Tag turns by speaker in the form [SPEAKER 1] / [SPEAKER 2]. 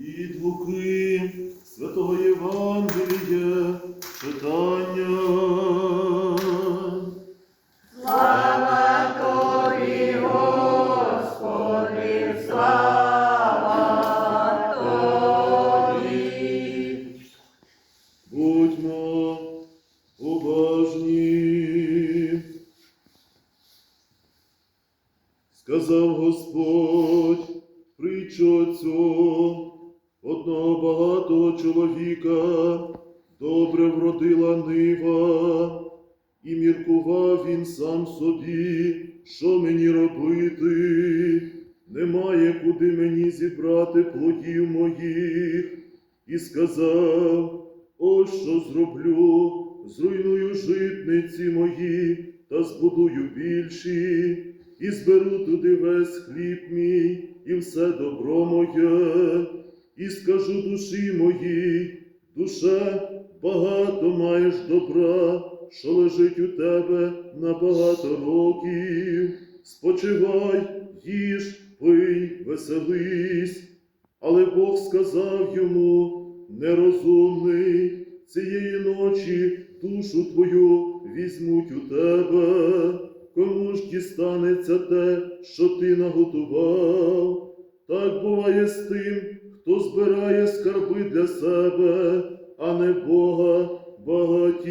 [SPEAKER 1] Від Луки Святого Євангелія читання.
[SPEAKER 2] Слава Тобі, Господи, слава Тобі.
[SPEAKER 1] Будьмо уважні. Сказав Господь притчу цю одного багатого чоловіка добре вродила нива, і міркував він сам собі, що мені робити, немає куди мені зібрати плодів моїх, і сказав, ось що зроблю, зруйную житниці мої та збудую більші, і зберу туди весь хліб мій і все добро моє, і скажу душі моїй, душе, багато маєш добра, що лежить у тебе на багато років. Спочивай, їж, пий, веселись. Але Бог сказав йому, нерозумний, цієї ночі душу твою візьмуть у тебе, кому ж дістанеться те, що ти наготував. Так буває з тим, хто збирає скарби для себе, а не Бога багатіє.